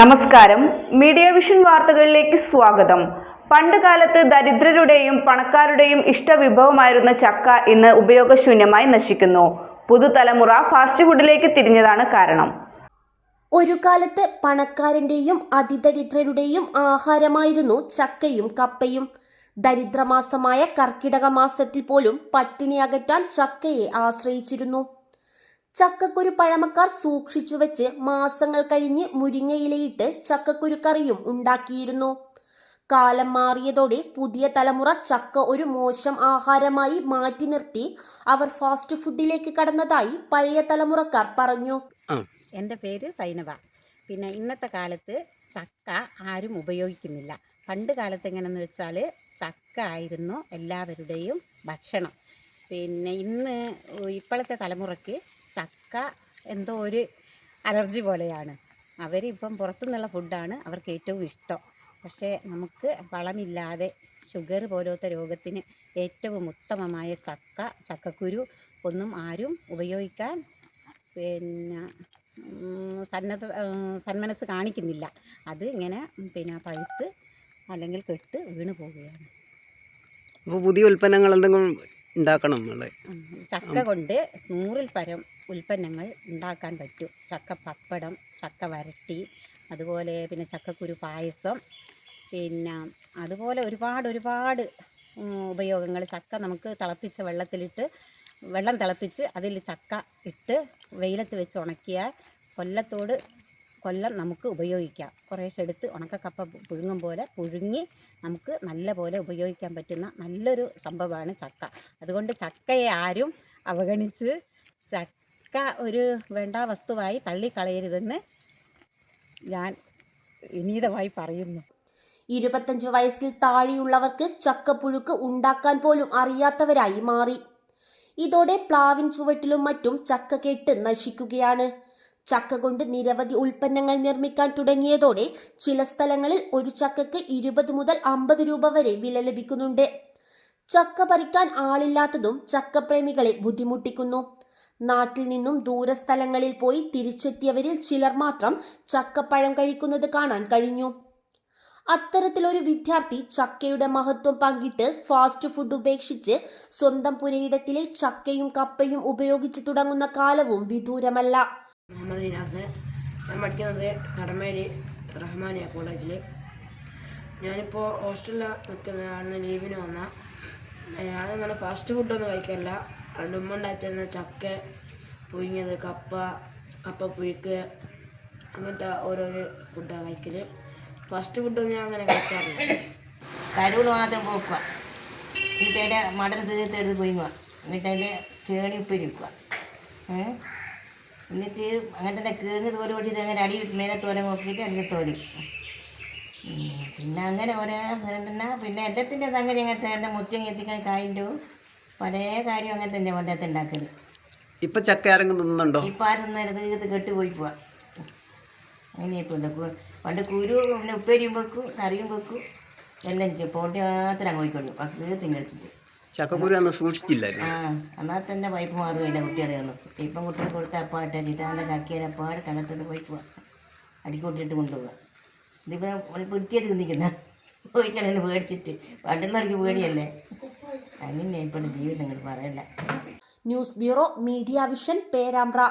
നമസ്കാരം. Media vision വാർത്തകളിലേക്ക് സ്വാഗതം. പണ്ട് കാലത്ത് ദരിദ്രരുടെയും പണക്കാരുടെയും ഇഷ്ടവിഭവമായിരുന്ന ചക്ക ഇന്ന് ഉപയോഗശൂന്യമായി നശിക്കുന്നു. പുതുതലമുറ ഫാസ്റ്റ് ഫുഡിലേക്ക് തിരിഞ്ഞതാണ് കാരണം. ഒരു കാലത്ത് പണക്കാരന്റെയും അതിദരിദ്രരുടെയും ആഹാരമായിരുന്നു ചക്കയും കപ്പയും. ദരിദ്രമാസമായ കർക്കിടക മാസത്തിൽ പോലും പട്ടിണി അകറ്റാൻ ചക്കയെ ആശ്രയിച്ചിരുന്നു. ചക്കക്കുരു പഴമക്കാർ സൂക്ഷിച്ചു വെച്ച് മാസങ്ങൾ കഴിഞ്ഞ് മുരിങ്ങയിലയിട്ട് ചക്കക്കുരു കറിയും ഉണ്ടാക്കിയിരുന്നു. കാലം മാറിയതോടെ പുതിയ തലമുറ ചക്ക ഒരു മോശം ആഹാരമായി മാറ്റി നിർത്തി അവർ ഫാസ്റ്റ് ഫുഡിലേക്ക് കടന്നതായി പഴയ തലമുറക്കാർ പറഞ്ഞു. എന്റെ പേര് സൈനബ പിന്നെ ഇന്നത്തെ കാലത്ത് ചക്ക ആരും ഉപയോഗിക്കുന്നില്ല. പണ്ട് കാലത്ത് എങ്ങനെയെന്ന് വെച്ചാൽ ചക്ക ആയിരുന്നു എല്ലാവരുടെയും ഭക്ഷണം. പിന്നെ ഇന്ന് ഇപ്പോഴത്തെ തലമുറയ്ക്ക് ചക്ക എന്തോ ഒരു അലർജി പോലെയാണ്. അവരിപ്പം പുറത്തുനിന്നുള്ള ഫുഡാണ് അവർക്ക് ഏറ്റവും ഇഷ്ടം. പക്ഷേ നമുക്ക് വളമില്ലാതെ ഷുഗർ പോലത്തെ രോഗത്തിന് ഏറ്റവും ഉത്തമമായ ചക്ക ചക്കക്കുരു ഒന്നും ആരും ഉപയോഗിക്കാൻ പിന്നെ സന്നദ്ധ സന്മനസ് കാണിക്കുന്നില്ല. അത് ഇങ്ങനെ പിന്നെ പഴുത്ത് അല്ലെങ്കിൽ കെട്ട് വീണ് പോവുകയാണ്. അപ്പോൾ പുതിയ ഉൽപ്പന്നങ്ങൾ എന്തെങ്കിലും ഉണ്ടാക്കണം ചക്ക കൊണ്ട് നൂറിൽ പരം ഉൽപ്പന്നങ്ങൾ ഉണ്ടാക്കാൻ പറ്റും. ചക്ക പപ്പടം ചക്ക വരട്ടി അതുപോലെ പിന്നെ ചക്കക്കുരു പായസം പിന്നെ അതുപോലെ ഒരുപാട് ഒരുപാട് ഉപയോഗങ്ങൾ. ചക്ക നമുക്ക് തിളപ്പിച്ച വെള്ളത്തിലിട്ട് വെള്ളം തിളപ്പിച്ച് അതിൽ ചക്ക ഇട്ട് വെയിലത്ത് വെച്ച് ഉണക്കിയാൽ കൊല്ലത്തോട് കൊല്ലം നമുക്ക് ഉപയോഗിക്കാം. കുറേശ്ശെ എടുത്ത് ഉണക്കക്കപ്പ പുഴുങ്ങും പോലെ പുഴുങ്ങി നമുക്ക് നല്ല പോലെ ഉപയോഗിക്കാൻ പറ്റുന്ന നല്ലൊരു സംഭവമാണ് ചക്ക. അതുകൊണ്ട് ചക്കയെ ആരും അവഗണിച്ച് ചക്ക ഒരു വേണ്ട വസ്തുവായി തള്ളിക്കളയരുതെന്ന് ഞാൻ വിനീതമായി പറയുന്നു. ഇരുപത്തഞ്ച് വയസ്സിൽ താഴെയുള്ളവർക്ക് ചക്കപ്പുഴുക്ക് ഉണ്ടാക്കാൻ പോലും അറിയാത്തവരായി മാറി. ഇതോടെ പ്ലാവിൻ ചുവട്ടിലും മറ്റും ചക്ക കെട്ട് നശിക്കുകയാണ്. ചക്ക കൊണ്ട് നിരവധി ഉൽപ്പന്നങ്ങൾ നിർമ്മിക്കാൻ തുടങ്ങിയതോടെ ചില സ്ഥലങ്ങളിൽ ഒരു ചക്കക്ക് ഇരുപത് മുതൽ അമ്പത് രൂപ വരെ വില ലഭിക്കുന്നുണ്ട്. ചക്ക പറിക്കാൻ ആളില്ലാത്തതും ചക്കപ്രേമികളെ ബുദ്ധിമുട്ടിക്കുന്നു. നാട്ടിൽ നിന്നും ദൂരസ്ഥലങ്ങളിൽ പോയി തിരിച്ചെത്തിയവരിൽ ചിലർ മാത്രം ചക്കപ്പഴം കഴിക്കുന്നത് കാണാൻ കഴിഞ്ഞു. അത്തരത്തിലൊരു വിദ്യാർത്ഥി ചക്കയുടെ മഹത്വം പങ്കിട്ട് ഫാസ്റ്റ് ഫുഡ് ഉപേക്ഷിച്ച് സ്വന്തം പുരയിടത്തിലെ ചക്കയും കപ്പയും ഉപയോഗിച്ച് തുടങ്ങുന്ന കാലവും വിദൂരമല്ല. മുഹമ്മദ് ഇനാസ് കടമേരി കോളേജിൽ ഞാനിപ്പോൾ ഹോസ്റ്റലിൽ നിൽക്കുന്നതാണ് ലീവിന് വന്ന. ഞാൻ അങ്ങനെ ഫാസ്റ്റ് ഫുഡൊന്നും കഴിക്കാറില്ല ഉണ്ടാക്കിയിരുന്ന ചക്ക പുഴുങ്ങിയത് കപ്പ കപ്പ പുഴുക്ക് അങ്ങനത്തെ ഓരോരോ ഫുഡാണ് കഴിക്കൽ ഫസ്റ്റ് ഫുഡൊന്നും ഞാൻ അങ്ങനെ കഴിക്കാറില്ല. കരുകൾ മാത്രം പോക്കുക. എന്നിട്ട് അതിന്റെ മടൽ തീർത്തെടുത്ത് പുഴുങ്ങുക. എന്നിട്ട് അതിന്റെ ചേണി ഉപ്പിരിക്കുക എന്നിട്ട് അങ്ങനെ തന്നെ കേങ്ങ് തോൽ പൊട്ടിയിട്ട് അങ്ങനെ അടി മേലെ തോര നോക്കിയിട്ട് അടിയിൽ തോൽ. പിന്നെ അങ്ങനെ ഓരോ അങ്ങനെ തന്നെ. പിന്നെ എല്ലാത്തിന്റെ സംഗതി അങ്ങനത്തെ എന്റെ മുറ്റം എത്തിക്കാൻ കായിന്റെ പല കാര്യം അങ്ങനെ തന്നെ പണ്ടത്തെ ഉണ്ടാക്കൽ. ഇപ്പൊ ചക്ക ആരെങ്കിലും തിന്നുന്നുണ്ടോ? ഇപ്പൊ ആരും തിന്നരുത് ഇത് കെട്ട് പോയി പോവാ അങ്ങനെയൊക്കെ ഉണ്ട് പണ്ട് കുരു പിന്നെ ഉപ്പേരിയും വെക്കും കറിയും വെക്കും. എല്ലാം ചെയ്യും. പോട്ടി മാത്രം അങ്ങ് പോയിക്കൊള്ളു. അത് തിങ്ങടിച്ചിട്ട് ചക്കക്കുരു അന്ന് സൂക്ഷിച്ചില്ലായിരുന്നു. ആ എന്നാൽ തന്നെ പൈപ്പ് മാറുകയില്ല കുട്ടികളെ ഒന്നും. ഇപ്പം കുട്ടികൾ കൊടുത്ത അപ്പാട്ട് ഇതാണ്ട് ചക്കിയാൽ അപ്പാട് കണ്ടത്തോട്ട് പോയി പോവാ. അടിക്കൂട്ടിട്ട് കൊണ്ടുപോവാ. ഇതിപ്പോൾ പിടിച്ചിട്ട് നിൽക്കുന്ന പോയിട്ടാണ് പേടിച്ചിട്ട്. പണ്ടുള്ളവർക്ക് പേടിയല്ലേ? അങ്ങനെ ജീവിതം നിങ്ങൾ പറയല്ല. News bureau media vision Perambra.